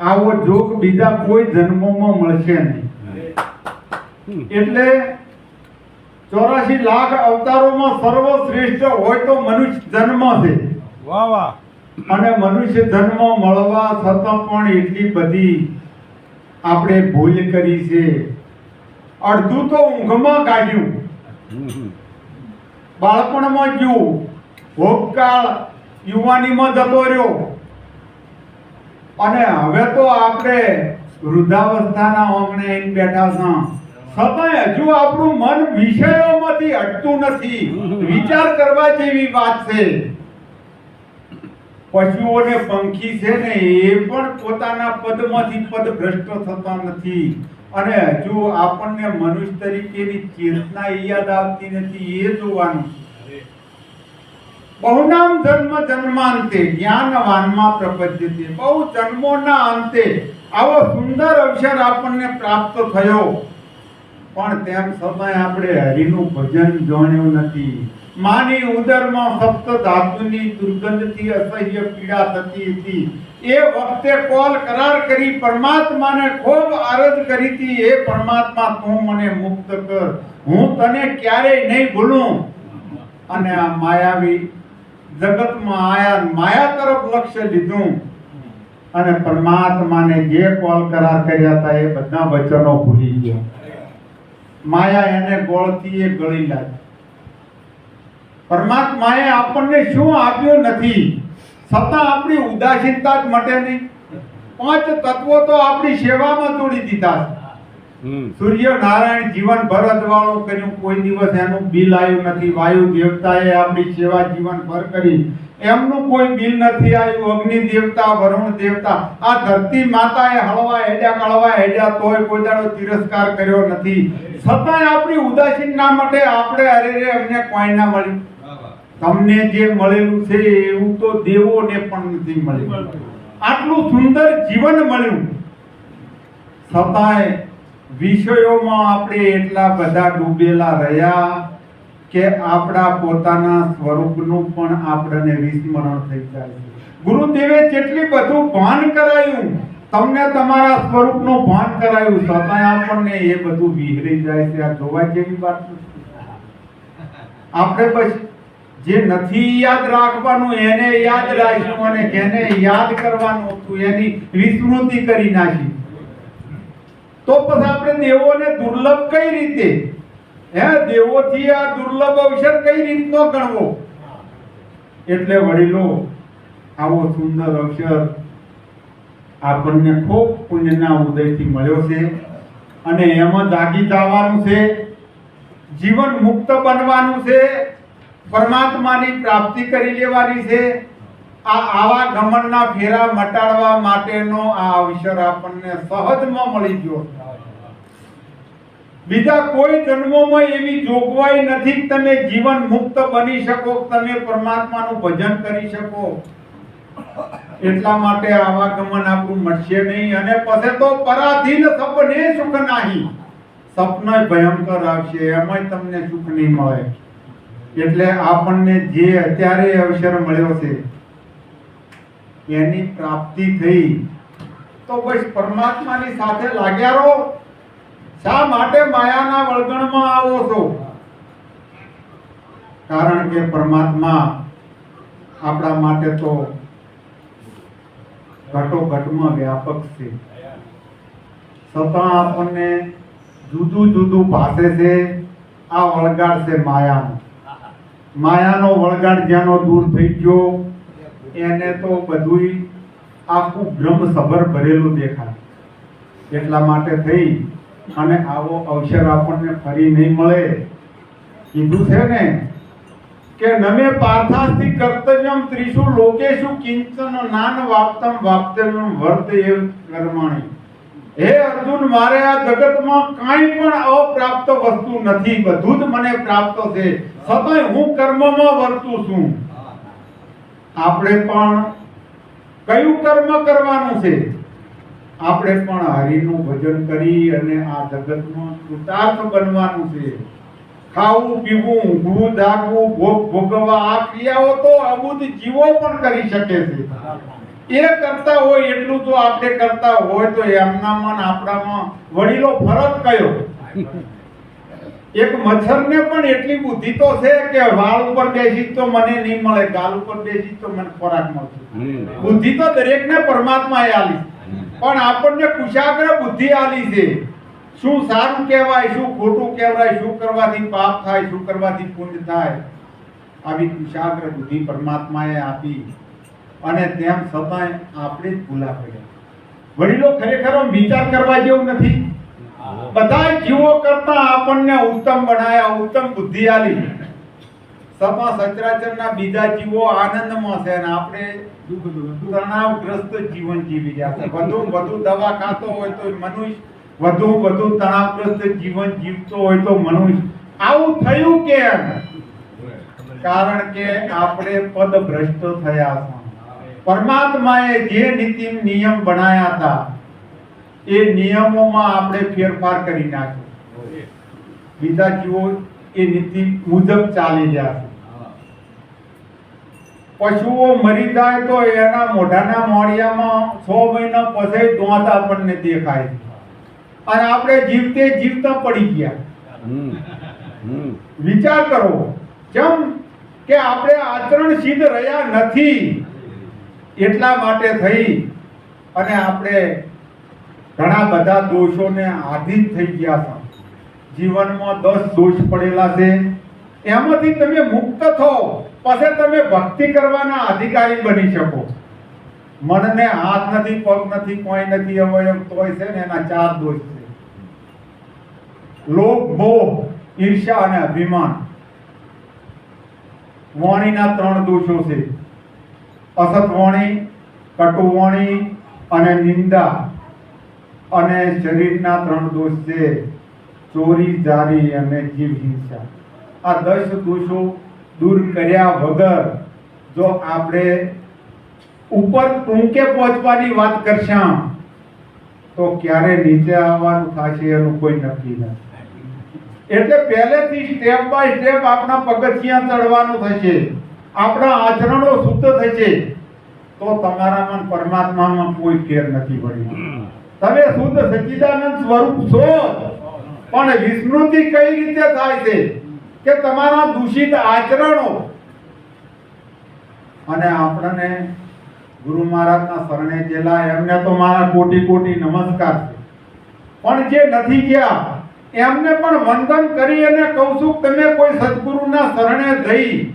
આવો જોગ બીજા કોઈ જન્મોમાં મળશે નહીં. એટલે ચોરાશી લાખ અવતારોમાં સર્વશ્રેષ્ઠ હોય તો મનુષ્ય જન્મ છે. વાહ વાહ. અને મનુષ્ય જન્મ મળવા છતાં પણ એટલી બધી આપણે ભૂલ કરી છે. અડધું તો ઊંઘમાં કાઢ્યું. બાળપણમાં ગયું ભોગકાળ યુવાનીમાં જતો રહ્યો. અને હવે તો આપણે વૃદ્ધાવસ્થાના આંગણે એમ બેઠા છે. છતાંય હજુ આપણું મન વિષયોમાંથી હટતું નથી. વિચાર કરવા જેવી વાત છે. પશુઓને પંખી છે ને એ પણ પોતાના પદમાંથી પદ ભ્રષ્ટ થતા નથી. અને હજુ આપણને મનુષ્ય તરીકેની ચેતના યાદ આવતી નથી, એ જોવાનું બહુનામ જન્મ જન્માંતે, જ્ઞાનવાનમાં પ્રપદ્યતે. બહુ જન્મોના અંતે આવો સુંદર અવસર આપણને પ્રાપ્ત થયો. પણ તેમ સમય આપણે હરિનું ભજન જાણ્યું નથી. માની ઉદરમાં સપ્ત ધાતુની દુર્ગંધથી અસહ્ય પીડા થતી હતી. એ વખતે કોલ કરાર કરી પરમાત્માને ખૂબ આરજ કરી હતી. એ પરમાત્મા, તું મને મુક્ત કર. હું તને ક્યારેય નહીં ભૂલું. અને આ માયાવી જગતમાં આયા માયા તરફ લક્ષ્ય લીધું. અને પરમાત્માને જે કોલ કરાર કર્યા હતા એ બધા વચનો ભૂલી ગયા. માયા એને ગોળથી એ ગળી લાગી. પરમાત્માએ આપણને શું આપ્યું નથી? છતાં આપણી ઉદાસીનતા જ મટે નહીં. પાંચ તત્વો તો આપણી સેવામાં તોડી દીધા છે. સૂર્ય નારાયણ જીવન ભરત વાળું કર્યું. કોઈ દિવસ એનું બિલ આવ્યું નથી. વાયુ દેવતાએ આપણી સેવા જીવન ભર કરી. એમનું કોઈ બિલ નથી આવ્યું. અગ્નિ દેવતા વરુણ દેવતા. આ ધરતી માતાએ હળવા હેડ્યા કળવા હેડ્યા તોય કોઈ દાડો તિરસ્કાર કર્યો નથી. છતાંય આપણી ઉદાસીન ના માટે આપણે અરે રે અમને કોઈ ના મળ્યું. તમને જે મળેલું છે એવું તો દેવોને પણ નથી મળ્યું. આટલું સુંદર જીવન મળ્યું. છતાંય વિષયોમાં આપણે એટલા બધા ડૂબેલા રહ્યા કે આપણા પોતાના સ્વરૂપનું પણ આપણને વિસ્મરણ થઈ જાય છે. ગુરુદેવે જેટલી બધું ભાન કરાયું, તમને તમારા સ્વરૂપનું ભાન કરાયું, છતાંય આપણને એ બધું વિહરી જાય છે. આ જોવા જેવી વાત આપણે પછી જે નથી યાદ રાખવાનું, એને યાદ રાખ્યું અને જેને યાદ કરવાનું હતું. એની વિસ્મૃતિ કરી નાખી. તો પછી આપણે દેવોને દુર્લભ કઈ રીતે? હે, દેવોથી આ દુર્લભ અવસર કઈ રીતનો ગણવો? એટલે વડીલો, આવો સુંદર અવસર આપણને ખૂબ પુણ્યના ઉદયથી મળ્યો છે અને એમાં જાગી જવાનું છે, જીવન મુક્ત બનવાનું છે, પરમાત્માની પ્રાપ્તિ કરી લેવાની છે આ આવા ઘમંડના ફેરા મટાડવા માટેનો આ અવસર આપણને સહજમાં મળી ગયો બીજા કોઈ જન્મોમાં એવી જોગવાઈ નથી તમે જીવન મુક્ત બની શકો તમે પરમાત્માનું ભજન કરી શકો. એટલા માટે આવાગમન આપણું મળશે નહીં. અને પછી તો પરાધીન સપને સુખ નહીં. સપન ભયંકર આવશે. એમાંય તમને સુખ નહીં મળે. એટલે આપણને જે અત્યારે અવસર મળ્યો છે એની પ્રાપ્તિ થઈ. તો બસ પરમાત્માની સાથે લાગ્યા રહો. શા માટે માયાના વળગણમાં આવો છો? કારણ કે પરમાત્મા આપણા માટે તો ઘટોઘટમાં વ્યાપક છે. છતાં આપણને જુદું જુદું ભાષે છે. આ વળગાડ છે માયાનો. માયાનો વળગાડ જેનો દૂર થઈ ગયો એને તો બધુંય આખું બ્રહ્મ સભર ભરેલું દેખાય. એટલા માટે થઈ અને આવો અવસર આપણને ફરી નહીં મળે. કીધું છે ને કે નમે પાર્થાસ્તિ કર્તવ્યમ ત્રિષુ લોકેશુ કિંચન નાન વાપ્તમ વાપ્તવ્યમ વર્ત એ કર્માણી. હે અર્જુન, મારે આ જગતમાં કાંઈ પણ અપ્રાપ્ત વસ્તુ નથી. બધું જ મને પ્રાપ્ત છે. છતાંય હું કર્મમાં વર્તું છું. આપણે પણ કયું કર્મ કરવાનું છે? આપણે પણ હરિનું ભજન કરી અને આ જગતમાં કૃતાર્થ બનવાનું છે. ખાવું, પીવું ઊંઘવું જાગવું ભોગ ભોગવવા, આ ક્રિયાઓ તો અબુદ્ધ જીવો પણ કરી શકે છે. એ કરતા હોય એટલું તો આપણે કરતા હોય તો એમનામાં મન આપણામાં વડીલો ફરક કયો? એક મચ્છરને પણ એટલી બુદ્ધિ તો છે કે વાળ ઉપર બેસી તો મને નહીં મળે ગાલ ઉપર બેસી તો મને ખોરાક મળશે બુદ્ધિ તો દરેકને પરમાત્માએ આલી પણ આપણને કુશાગ્ર બુદ્ધિ આલી છે. શું સારું કહેવાય શું ખોટું કહેવાય શું કરવાથી પાપ થાય શું કરવાથી પુણ્ય થાય? આવી કુશાગ્ર બુદ્ધિ પરમાત્માએ આપી. અને તેમ છતાંય આપણે જ ભૂલા પડ્યા. વડીલો ખરેખર વિચાર કરવા જેવું નથી. બધા જીવો કરતા આપણને ઉત્તમ બનાયા, ઉત્તમ બુદ્ધિ આલી સપા સચરાચરના બીજા જીવો આનંદમાં છે અને આપણે તણાવગ્રસ્ત જીવન જીવી રહ્યા છે. વધુ વધુ દવા ખાતો હોય તો મનુષ્ય, વધુ વધુ તણાવગ્રસ્ત જીવન જીવતો હોય તો મનુષ્ય. આવું થયું કેમ? કારણ કે આપણે પદ ભ્રષ્ટ થયા પરમાત્માએ જે નીતિ નિયમ બનાયા હતા એ નિયમોમાં આપણે ફેરફાર કરી નાખ્યો બીજા જીવો એ નીતિ મુજબ ચાલી જશે પશુઓ મરી જાય તો એના મોઢાના મોડિયામાં છ મહિના પછી દોંત આપણને દેખાય અને આપણે જીવતે જીવતા પડી ગયા. વિચાર કરો કેમ કે આપણે આચરણ સિદ્ધ રહ્યા નથી એટલા માટે થઈ. અને આપણે ઘણા બધા દોષોને આધીન થઈ ગયા છે. જીવનમાં દસ દોષ પડેલા છે. એમાંથી તમે મુક્ત થો. પછી તમે ભક્તિ કરવાના અધિકારી બની શકો. મનને હાથ નથી, પગ નથી, કોઈ નથી, અવયવ તોય છે ને એના ચાર દોષ છે. લોભ, મોહ ઈર્ષા અને અભિમાન. વાણીના ત્રણ દોષો છે. અસત વાણી, કટુ વાણી અને નિંદા. અને શરીરના ત્રણ દોષ છે, ચોરી, જારી અને જીવ હિંસા આ દસ દોષો દૂર કર્યા વગર જો આપણે ઉપર ટૂંકે પહોંચવાની વાત કરશું તો ક્યારે નીચે આવવાનું થશે એનું કોઈ નક્કી નથી. એટલે પહેલેથી સ્ટેપ બાય સ્ટેપ આપણા પગથિયાં ચડવાનું થશે, આપણા આચરણો શુદ્ધ થશે, તો તમારામાં પરમાત્મામાં કોઈ ફેર નથી પડી તમે શુદ્ધ સચ્ચિદાનંદ સ્વરૂપ છો. પણ વિસ્મૃતિ કઈ રીતે થાય છે? કે તમારા દૂષિત આચરણો. અને આપણને ગુરુ મહારાજના શરણે ગયેલા એમને તો મારા કોટી કોટી નમસ્કાર છે. પણ જે નથી ગયા, એમને પણ વંદન કરી અને કહું છું, તમે કોઈ સદગુરુના શરણે જઈ